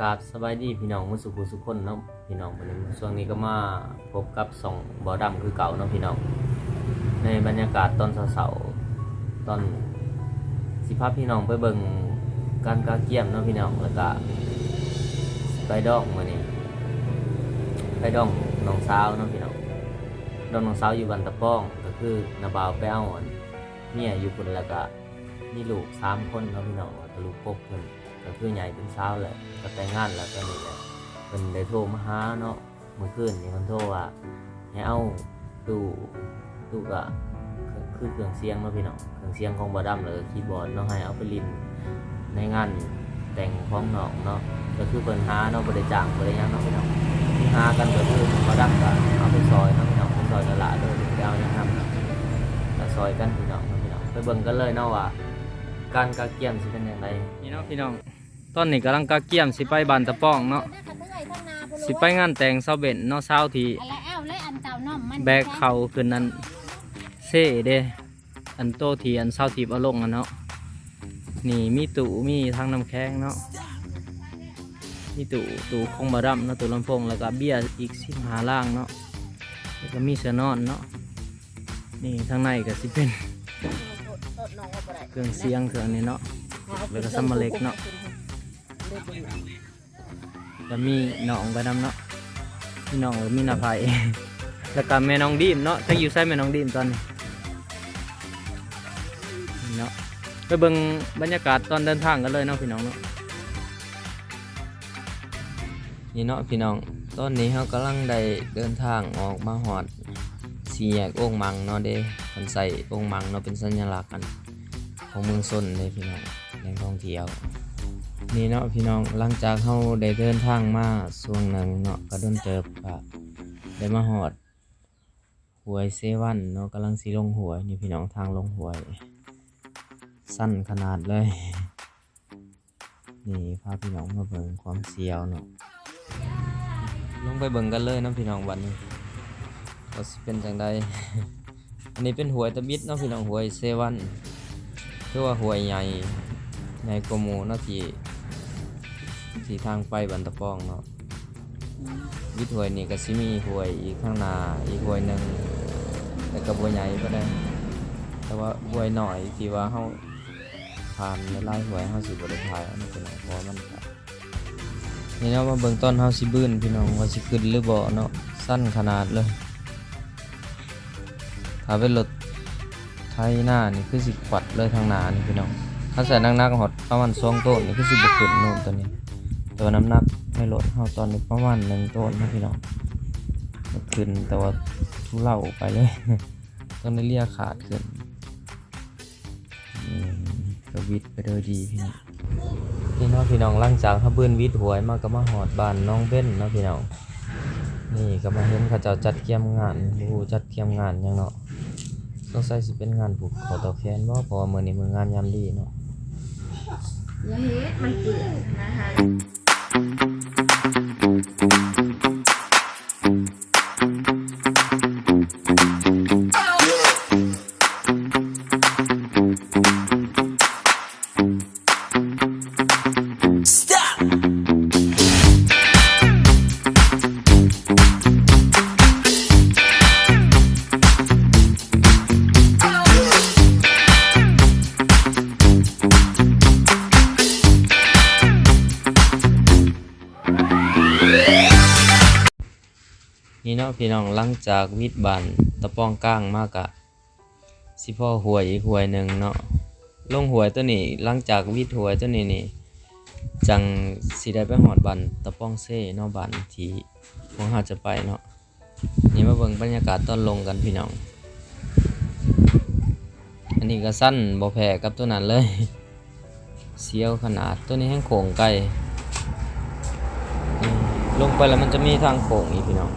กราบสบายดีพี่น้องมุสุขุสุขคนเนาะพี่น้องวันนี้ช่วงนี้ก็มาพบกับสองบอดำคือเก่าเนาะพี่น้องในบรรยากาศตอนเสาๆตอนสิพาพี่น้องไปเบิ่งการกาเกียมเนาะพี่น้องแล้วก็ไปดองมื้อนี้ไปดองน้องสาวเนาะพี่น้องดองน้องสาวอยู่บันตะป้องก็คือนาบาวไปเอาอันเมียอยู่คนแล้วก็มีลูกสามคนเนาะพี่น้องแล้วก็ลูกกบเพิ่น ก็คือใหญ่เป็นเช้าแหละก็แต่งงานแล้วก็นี่แหละเป็นได้โทรมาหาเนาะเมื่อคืนนี่มันโทรว่าให้เอาตู้ตู้ก็คือเครื่องเสียงเนาะพี่น้องเครื่องเสียงของบอดัมเลยคีย์บอร์ดเนาะให้เอาไปลินในงานแต่งของน้องเนาะก็คือเปินหาเนาะบริจาคบริยังเนาะพี่น้องที่หากันก็คือบอดัมก็เอาไปซอยเนาะพี่น้องไปซอยตลาดเลยไปเอายังทำเนาะก็ซอยกันพี่น้องเนาะพี่น้องไปเบิ่งกันเลยเนาะว่าการกาเกียมสิเป็นยังไงนี่เนาะพี่น้อง ตอนนี้กำลังกะเกี่ยมสิไปบานตะป้องเนาะสิไปงานแต่งเซาเบ็นเนาะเช้าที่แอลเข่าน้อมมันแบกเขาคืนนั้นเซ่เด้อันโตทีอันเช้าทีบเอลงอะเนาะนี่มีตู่มีทางน้ำแข็งเนาะมีตู่ตู่คงบารัมเนาะตู่ลำโพงแล้วก็เบี้ยอีกสิบหาล่างเนาะแล้วก็มีเสนอนเนาะนี่ทางในก็สิเป็นเครื่องเสียงเครื่องนี้เนาะแล้วก็ซัมมาเล็กเนาะ แล้วมีน้องไปนำเนาะมีน้องหรือมีนาภัย แล้วก็แม่น้องดีมเนาะถ้าอยู่ใส่แม่น้องดีมตอนนี้เนาะไปเบิ่งบรรยากาศตอนเดินทางกันเลยเนาะพี่น้องเนาะนี่เนาะพี่น้องตอนนี้เรากำลังได้เดินทางออกมาหอดสี่แยกโอ่งมังเนาะเด้มันใส่โอ่งมังเนาะเป็นสัญลักษณ์กันของเมืองซนเลยพี่น้องแหล่งท่องเที่ยว นี่เนาะพี่น้องหลังจากเราได้เดินทางมาช่วงหนึ่งเนาะก็โดนเติบก็ได้มาหอดหวยเซวันเนาะกำลังสีลงหวยนี่พี่น้องทางลงหวย สั้นขนาดเลย นี่พาพี่น้องมาเบิ่งความเสียวเนาะลงไปเบิ่งกันเลยนะพี่น้องวันนี้ว่าสิเป็นจังใดอันนี้เป็นหวยตะบิดเนาะพี่น้องหวยเซวันคือว่าหวยใหญ่ในกว่าหมูเนาะที่ ที่ทางไปบันตะปองเนาะวิทย์หวยนี่ก็สิมีหวยอีกข้างหน้าอีกหวยหนึ่งแต่ก็บ่ใหญ่ก็ได้ แต่ว่าหวยหน่อยที่ว่าเฮาผ่านไล่หวยเฮาสิบ่ได้ถ่ายอันนี้เป็นเพราะว่ามันก็นี่เนาะมาเบิ่งต้นเฮาสิบื้นพี่น้องว่าสิขึ้นหรือบ่เนาะสั้นขนาดเลยถ้าเป็นรถไทยหน้านี่คือสิขวัดเลยทางหน้านี่พี่น้องถ้าใส่นักๆหอดประมาณ2ต้นนี่คือสิบขึ้นโน่นตัวนี้ ตัวน้ำหนักในรถเฮาตอนนี้ประมาณ1ต้นนะพี่น้องขึ้นแต่ว่าทุเลาไปเลยต้องได้เลียกขาดขึ้นอืมก็วิดไปโดยดีพี่น้องพี่น้องพี่น้องหลังจากเขาเบื้นวิทย์หวยมาก็มาหอดบ้านน้องเบ้นนะพี่น้องนี่ก็มาเห็นเขาเจ้าจัดเกียมงานผู้จัดเกียมงานยังเนาะสงสัยสิเป็นงานผูกคอต่อแขนบ่เพราะว่ามื้อนี้มืองานยามดีเนาะอย่าเฮ็ดมันเปื่อยนะคะ นี่เนาะพี่น้องหลังจากวิทย์บ้านตะปองกลางมากะสิพ่อหวยอีกหวยหนึ่งเนาะลงหวยตัวนี้หลังจากวิทย์หวยตัวนี้นี่จังสิได้ไปหอดบ้านตะปองเซ่เนาะบ้านที่พวกเราจะไปเนาะนี่มาเบิ่งบรรยากาศตอนลงกันพี่น้อง อันนี้ก็สั้นบ่แพ้กับตัวนั้นเลยเสียวขนาดตัวนี้แห้งโขงไกลลงไปแล้วมันจะมีทางโขงอีกพี่น้อง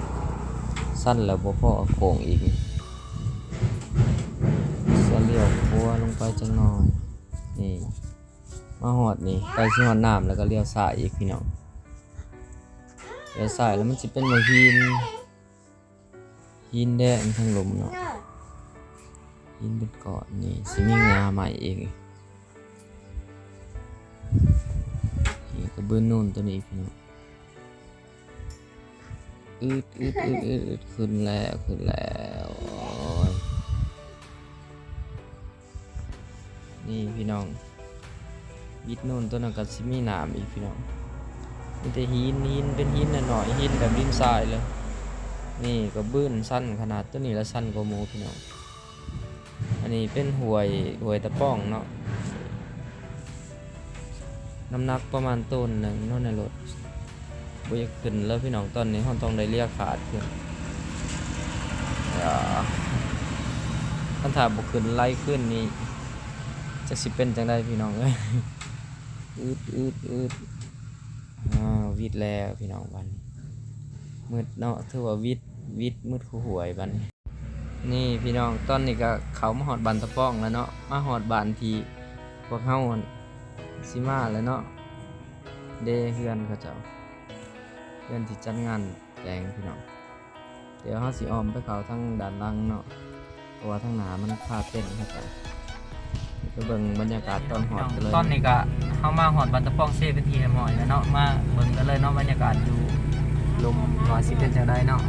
สั้นแล้วบ่พอโขงอีกเสียเลี้ยวพัวลงไปจังหน่อยนี่มาหอดนี่ใกล้สิหอดน้ำแล้วก็เลี้ยวซ้ายอีกพี่น้องเลี้ยวซ้ายแล้วมันจะเป็นมหินหินแดงทั้งลมเนาะหินเป็นเกาะนี่สิมีงาใหม่องหินี่กระเบื้องนู่นตัวนี้พี่น้อง อืดอืดอืดอืดอืดขึ้นแล้วขึ้นแล้วนี่พี่น้องวิดนู่นตัวนั้นก็สิมีหนามอีกพี่น้องมีแต่หินหินเป็นหินหน่อยหินแบบดินทรายเลยนี่ก็บื้นสั้นขนาดตัวนี้ละสั้นกว่าหมูพี่น้องอันนี้เป็นห่วยห่วยตะป้องเนาะน้ำหนักประมาณต้นหนึ่งเนาะในรถ บ่อยากขึ้นแล้วพี่น้องตอนนี้เราต้องได้เรียกขาดขึ้นอย่าคันถาบ่ขึ้นไล่ขึ้นนี่จะสิเป็นจังได้พี่น้องเอ้ยอืดอืดอืดอ้าววิดแล้วพี่น้องบันมืดเนาะถือว่าวิดวิดมืดคู่หวยบันนี่พี่น้องตอนนี้ก็เขามาหอดบันตะป้องแล้วเนาะมาหอดบานทีพวกเฮาหั่นสิมาแล้วเนาะเดเฮือนเขาเจ้า เฮือนที่จัดงานแจงพี่น้องเดี๋ยวเขาสิออมไปเขาทั้งด้านหล่างเนาะเพราะว่าทั้งหนามันคาเต้นเขาเจ้าไปเบิ่งบรรยากาศตอนหอดกันเลยตอนนี้ก็เข้ามาหอดบันตะป้องเซ่เป็นทีละหมอยแล้วเนาะมาเบิ่งกันเลยเนาะบรรยากาศอยู่ลมว่าสิเป็นจังไดเนาะ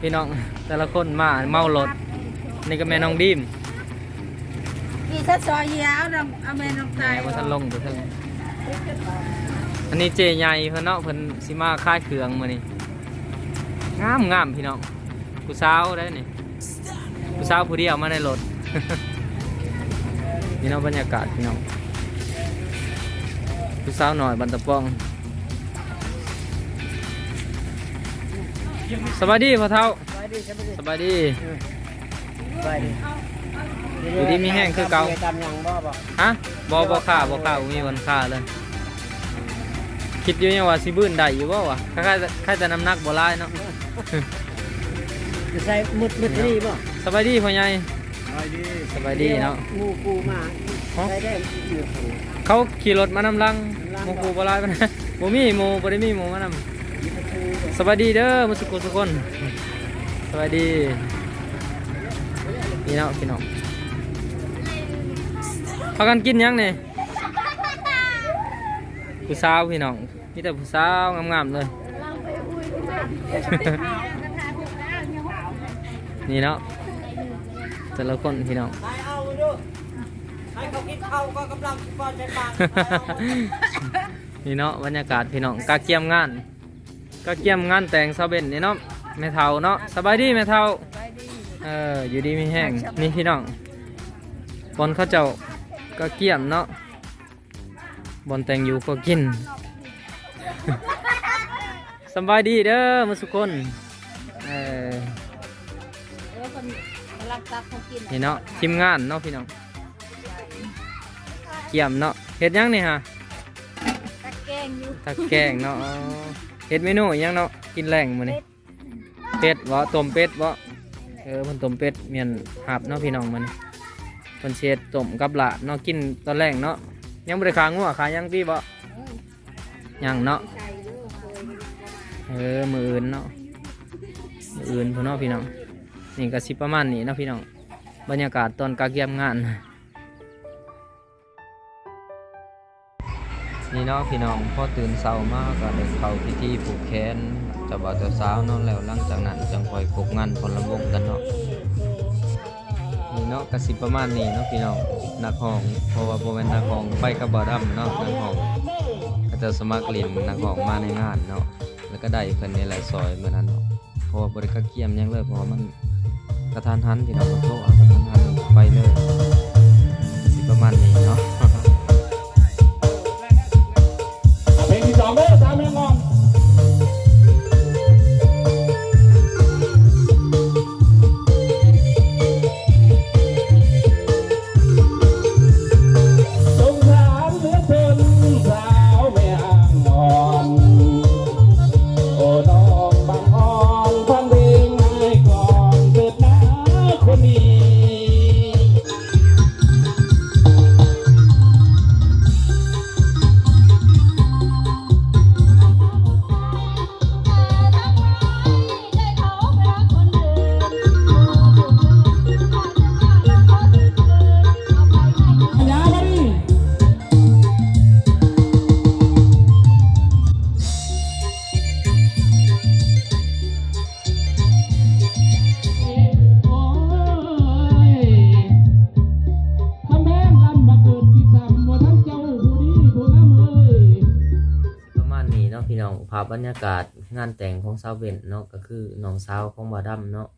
พี่น้องแต่ละคนมาเมารถนี่ก็แม่น้องดีมมีชัดซอยยาวน้ำอเมนองไทแม่ยว่าท่านลงตัวเพิ่ง อันนี้เจใหญ่เพิ่นเนาะเพิ่นสิมาค่ายเครื่องมื้อนี้งามงามพี่น้องผู้สาวได้นี่ผู้สาวผู้เดียวมาในรถพี่น้องบรรยากาศพี่น้องผู้สาวหน่อยบันตะป้องสบายดีพ่อเท่าสบายดีไปดิอยู่ดีมีแห้งคือเก่าตามยังบ่บ่ฮะบอบอค่าบอค่าบ่มีวันค่าเลย คิดอยู่ยังว่าสิบื้นได้อยู่บ่วะค่าค่าแต่น้ำหนักบ่หลายเนาะจะใส่มุดมุดนี่บ่สบายดีพ่อใหญ่ไปดิสบายดีเนาะงูปูมาได้ได้อยู่ข้างเขาขี่รถมานำลังหมูกูบ่หลายปานนั้นบ่มีหมูบ่ได้มีหมูมานำสบายดีเด้อหมุสุกุทุกคนสบายดีพี่น้องพี่น้องพากันกินหยังนี่ ผู้สาวพี่น้องมีแต่ผู้สาวงามๆเลยนี่เนาะแต่ละคนพี่น้องไปเอาดูให้เขากินข้าวก็กำลังป้อนใจปากนี่เนาะบรรยากาศพี่น้องกาเกียมงานกาเกียมงานแต่งซาเบนนี่เนาะแม่เฒ่าเนาะสบายดีแม่เฒ่าเอออยู่ดีมีแห้งนี่พี่น้องบอลเขาเจ้ากาเกียมเนาะ บอลแต่งอยู่ก็กินสบายดีเด้อมาสุกคนเออเออคนกำลังตักเขากินนี่เนาะทีมงานเนาะพี่น้องเกียมเนาะเฮ็ดหยังนี่ฮะตักแกงอยู่ตักแกงเนาะอ๋อเฮ็ดเมนูอิหยังเนาะกินแรงมื้อนี้เป็ดบ่ต้มเป็ดบ่เออมันต้มเป็ดเมียนหับเนาะพี่น้องมื้อนี้เพิ่นสิเฮ็ดต้มกับละเนาะกินตอนแรกเนาะ ยังบ่ได้ขางัวขายังพี่บ่ยังเนาะเอเคยเอมืออื่นเนาะมืออื่นพุ่นเนาะพี่น้องนี่ก็สิประมาณนี้นะพี่น้องบรรยากาศตอนกาเกียมงานนี่เนาะพี่น้องพอตื่นเช้ามากก็ได้เข้าพิธีผูกแขนเจ้าบ่าวเจ้าสาวเนาะแล้วหลังจากนั้นจังคอยพบงานคนลวงกันเนาะ นี่เนาะกสิบประมาณนี้เนาะพี่น้องนักห้องเพราะว่าบ่แม่นนักห้องไปกับบ่าวดำเนาะนักห้องก็จะสมัครเล่นนักห้องมาในงานเนาะแล้วก็ได้เพิ่นนี่แหละซอยมื้อนั้นเนาะเพราะว่าบริการเกียมยังเลยเพราะว่ามันกระทานหันพี่น้องมันโตเอากระทานหันไปเลยะพี่น้องภาพบรรยากาศงานแต่งของสาวเบนเนาะก็คือน้องสาวของบาดํเนาะ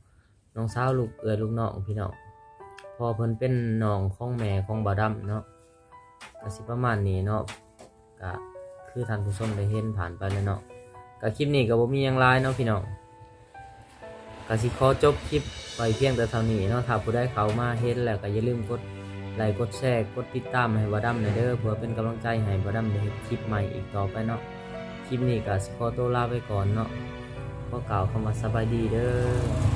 น้องสาวลูกเอือลูกน้องพี่น้องพอเพิ่นเป็นน้องของแม่ของบาดํเนาะก็สิประมาณนี้เนาะก็คือท่านผู้ชมได้เห็นผ่านไปแล้วเนาะก็คลิปนี้ก็บ่มีหยังหลายเนาะพี่น้องก็สิขอจบคลิปไว้เพียงแต่เท่านี้เนาะถ้าผู้ใดเข้ามาเห็นแล้วก็อย่าลืมกดไลค์กดแชร์กดติดตามให้บาดํหน่อยเด้อเพื่อเป็นกำลังใจให้บาดํได้เฮ็ดคลิปใหม่อีกต่อไปเนาะ คลิปนี้ก็สิขอตัวลาไปก่อนเนาะขอกล่าวคำว่าสบายดีเด้อ